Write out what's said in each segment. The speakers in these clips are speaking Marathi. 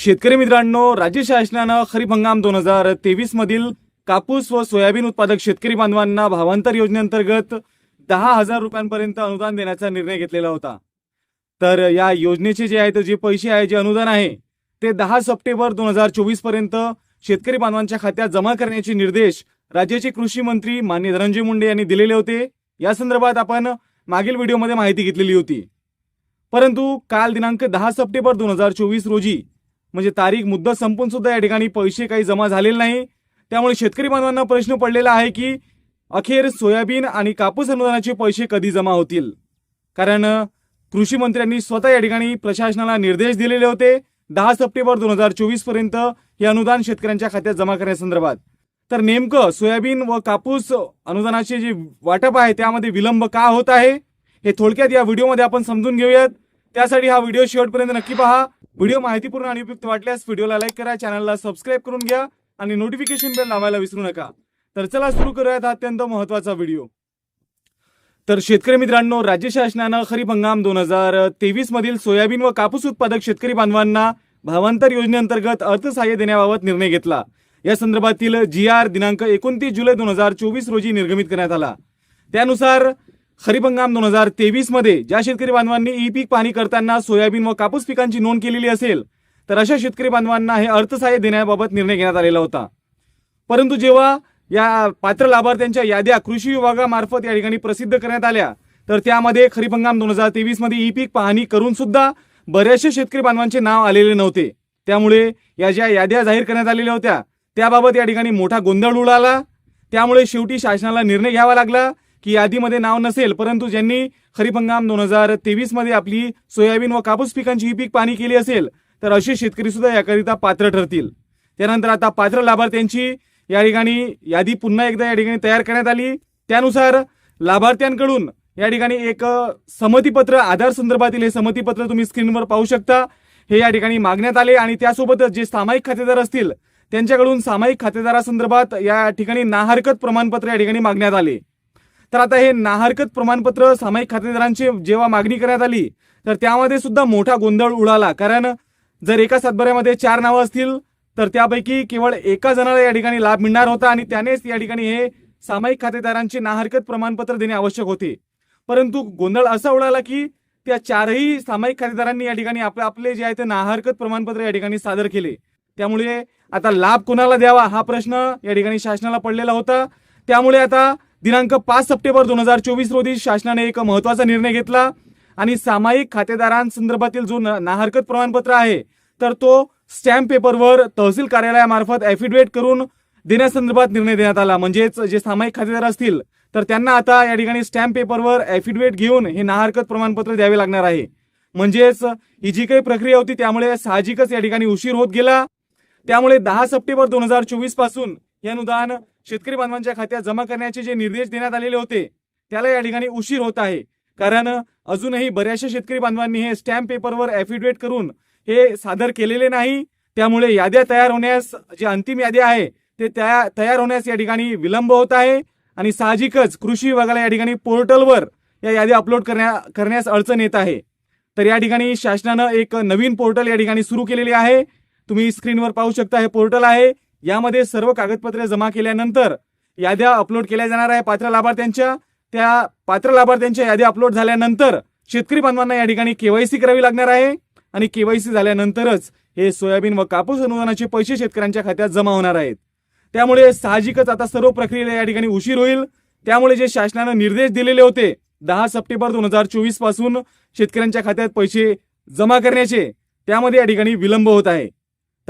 शेतकरी मित्रांनो राज्य शासनानं खरीप हंगाम दोन हजार तेवीस मधील कापूस व सोयाबीन उत्पादक शेतकरी बांधवांना भावांतर योजनेअंतर्गत दहा हजार रुपयांपर्यंत अनुदान देण्याचा निर्णय घेतलेला होता. तर या योजनेचे जे आहेत जे पैसे आहे जे अनुदान आहे ते दहा सप्टेंबर दोन हजार चोवीसपर्यंत शेतकरी बांधवांच्या खात्यात जमा करण्याचे निर्देश राज्याचे कृषी मंत्री मान्य धनंजय मुंडे यांनी दिलेले होते. या संदर्भात आपण मागील व्हिडिओमध्ये माहिती घेतलेली होती. परंतु काल दिनांक दहा सप्टेंबर दोन हजार चोवीस रोजी म्हणजे तारीख मुद्दा संपून सुद्धा या ठिकाणी पैसे काही जमा झालेले नाही. त्यामुळे शेतकरी बांधवांना प्रश्न पडलेला आहे की अखेर सोयाबीन आणि कापूस अनुदानाचे पैसे कधी जमा होतील? कारण कृषी मंत्र्यांनी स्वतः या ठिकाणी प्रशासनाला निर्देश दिलेले होते दहा सप्टेंबर दोन हजार चोवीसपर्यंत हे अनुदान शेतकऱ्यांच्या खात्यात जमा करण्यासंदर्भात. तर नेमकं सोयाबीन व कापूस अनुदानाचे जे वाटप आहे त्यामध्ये विलंब का होत आहे? हे थोडक्यात या व्हिडिओमध्ये आपण समजून घेऊयात. त्यासाठी हा व्हिडिओ शेवटपर्यंत नक्की पहा. व्हिडिओ माहितीपूर्ण आणि उपयुक्त वाटल्यास व्हिडिओला लाईक करा चॅनलला सबस्क्राईब करून घ्या आणि नोटिफिकेशन बेल लावायला विसरू नका. तर चला सुरू करूयात हा अत्यंत महत्त्वाचा व्हिडिओ. तर शेतकरी मित्रांनो राज्य शासनानं खरीप हंगाम दोन हजार तेवीस मधील सोयाबीन व कापूस उत्पादक शेतकरी बांधवांना भावांतर योजनेअंतर्गत अर्थसहाय्य देण्याबाबत निर्णय घेतला. या संदर्भातील जी आर दिनांक एकोणतीस जुलै दोन हजार चोवीस रोजी निर्गमित करण्यात आला. त्यानुसार खरीप हंगाम दोन हजार तेवीसमध्ये ज्या शेतकरी बांधवांनी ई पीक पाहणी करताना सोयाबीन व कापूस पिकांची नोंद केलेली असेल तर अशा शेतकरी बांधवांना हे अर्थसहाय्य देण्याबाबत निर्णय घेण्यात आलेला होता. परंतु जेव्हा या पात्र लाभार्थ्यांच्या याद्या कृषी विभागामार्फत या ठिकाणी प्रसिद्ध करण्यात आल्या तर त्यामध्ये खरीप हंगाम दोन हजार तेवीसमध्ये ई पीक पाहणी करून सुद्धा बऱ्याचशा शेतकरी बांधवांचे नाव आलेले नव्हते. त्यामुळे या ज्या याद्या जाहीर करण्यात आलेल्या होत्या त्याबाबत या ठिकाणी मोठा गोंधळ उडाला. त्यामुळे शेवटी शासनाला निर्णय घ्यावा लागला. की यादीमध्ये नाव नसेल परंतु ज्यांनी खरीप हंगाम दोन हजार तेवीसमध्ये आपली सोयाबीन व कापूस पिकांची ही पीक पाणी केली असेल तर असे शेतकरी सुद्धा याकरिता पात्र ठरतील. त्यानंतर आता पात्र लाभार्थ्यांची या ठिकाणी यादी पुन्हा एकदा या ठिकाणी तयार करण्यात आली. त्यानुसार लाभार्थ्यांकडून या ठिकाणी एक समतीपत्र संमतीपत्र आधार संदर्भातील हे संमतीपत्र तुम्ही स्क्रीनवर पाहू शकता. हे या ठिकाणी मागण्यात आले आणि त्यासोबतच जे सामायिक खातेदार असतील त्यांच्याकडून सामायिक खातेदारासंदर्भात या ठिकाणी नाहरकत प्रमाणपत्र या ठिकाणी मागण्यात आले. तर आता हे नाहरकत प्रमाणपत्र सामायिक खातेदारांची जेव्हा मागणी करण्यात आली तर त्यामध्ये सुद्धा मोठा गोंधळ उडाला. कारण जर एका सातबाऱ्यामध्ये चार नावं असतील तर त्यापैकी केवळ एका जणाला या ठिकाणी लाभ मिळणार होता आणि त्यानेच या ठिकाणी हे सामायिक खातेदारांचे नाहरकत प्रमाणपत्र देणे आवश्यक होते. परंतु गोंधळ असा उडाला की त्या चारही सामायिक खातेदारांनी या ठिकाणी आपले आपले जे आहे ते नाहरकत प्रमाणपत्र या ठिकाणी सादर केले. त्यामुळे आता लाभ कोणाला द्यावा हा प्रश्न या ठिकाणी शासनाला पडलेला होता. त्यामुळे आता दिनांक पाच सप्टेंबर दोन हजार चोवीस रोजी शासनाने एक महत्त्वाचा निर्णय घेतला आणि सामायिक खातेदारांसंदर्भातील जो नाहरकत प्रमाणपत्र आहे तर तो स्टॅम्प पेपरवर तहसील कार्यालयामार्फत ॲफिडेविट करून देण्यासंदर्भात निर्णय देण्यात आला. म्हणजेच जे सामायिक खातेदार असतील तर त्यांना आता या ठिकाणी स्टॅम्प पेपरवर ॲफिडेविट घेऊन हे नाहरकत प्रमाणपत्र द्यावे लागणार आहे. म्हणजेच ही जी काही प्रक्रिया होती त्यामुळे साहजिकच या ठिकाणी उशीर होत गेला. त्यामुळे दहा सप्टेंबर दोन हजार चोवीसपासून हे अनुदान शेतकरी बांधवांच्या खात्यात जमा करण्याचे जे निर्देश देण्यात आलेले होते त्याला या ठिकाणी उशीर होत आहे. कारण अजूनही बऱ्याचशा शेतकरी बांधवांनी हे स्टॅम्प पेपरवर ॲफिडेविट करून हे सादर केलेले नाही. त्यामुळे याद्या तयार होण्यास जे अंतिम याद्या आहे ते त्या तयार होण्यास या ठिकाणी विलंब होत आहे. आणि साहजिकच कृषी विभागाला या ठिकाणी पोर्टलवर या याद्या अपलोड करण्या करण्यास अडचण येत आहे. तर या ठिकाणी शासनानं एक नवीन पोर्टल या ठिकाणी सुरू केलेले आहे. तुम्ही स्क्रीनवर पाहू शकता हे पोर्टल आहे. यामध्ये सर्व कागदपत्रे जमा केल्यानंतर याद्या अपलोड केल्या जाणार आहे पात्र लाभार्थ्यांच्या. त्या पात्र लाभार्थ्यांच्या याद्या अपलोड झाल्यानंतर शेतकरी बांधवांना या ठिकाणी केवायसी करावी लागणार आहे. आणि केवायसी झाल्यानंतरच हे सोयाबीन व कापूस अनुदानाचे पैसे शेतकऱ्यांच्या खात्यात जमा होणार आहेत. त्यामुळे साहजिकच आता सर्व प्रक्रियेला या ठिकाणी उशीर होईल. त्यामुळे जे शासनानं निर्देश दिलेले होते दहा सप्टेंबर दोन हजार चोवीसपासून शेतकऱ्यांच्या खात्यात पैसे जमा करण्याचे त्यामध्ये या ठिकाणी विलंब होत आहे.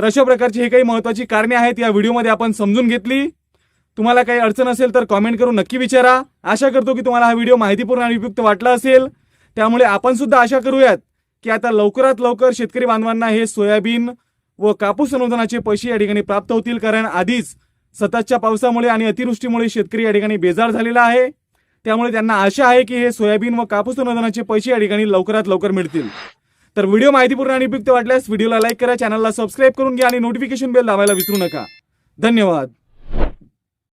तर अशा प्रकारची ही काही महत्वाची कारणे आहेत या व्हिडिओमध्ये आपण समजून घेतली. तुम्हाला काही अडचण असेल तर कॉमेंट करून नक्की विचारा. आशा करतो की तुम्हाला हा व्हिडिओ माहितीपूर्ण आणि उपयुक्त वाटला असेल. त्यामुळे आपण सुद्धा आशा करूयात की आता लवकरात लवकर शेतकरी बांधवांना हे सोयाबीन व कापूस अनुदानाचे पैसे या ठिकाणी प्राप्त होतील. कारण आधीच सततच्या पावसामुळे आणि अतिवृष्टीमुळे शेतकरी या ठिकाणी बेजार झालेला आहे. त्यामुळे त्यांना आशा आहे की हे सोयाबीन व कापूस अनुदानाचे पैसे या ठिकाणी लवकरात लवकर मिळतील. तर व्हिडिओ माहितीपूर्ण आणि उपयुक्त वाटल्यास व्हिडिओला लाईक करा चॅनलला सबस्क्राईब करून घ्या आणि नोटिफिकेशन बेल दाबायला विसरू नका. धन्यवाद.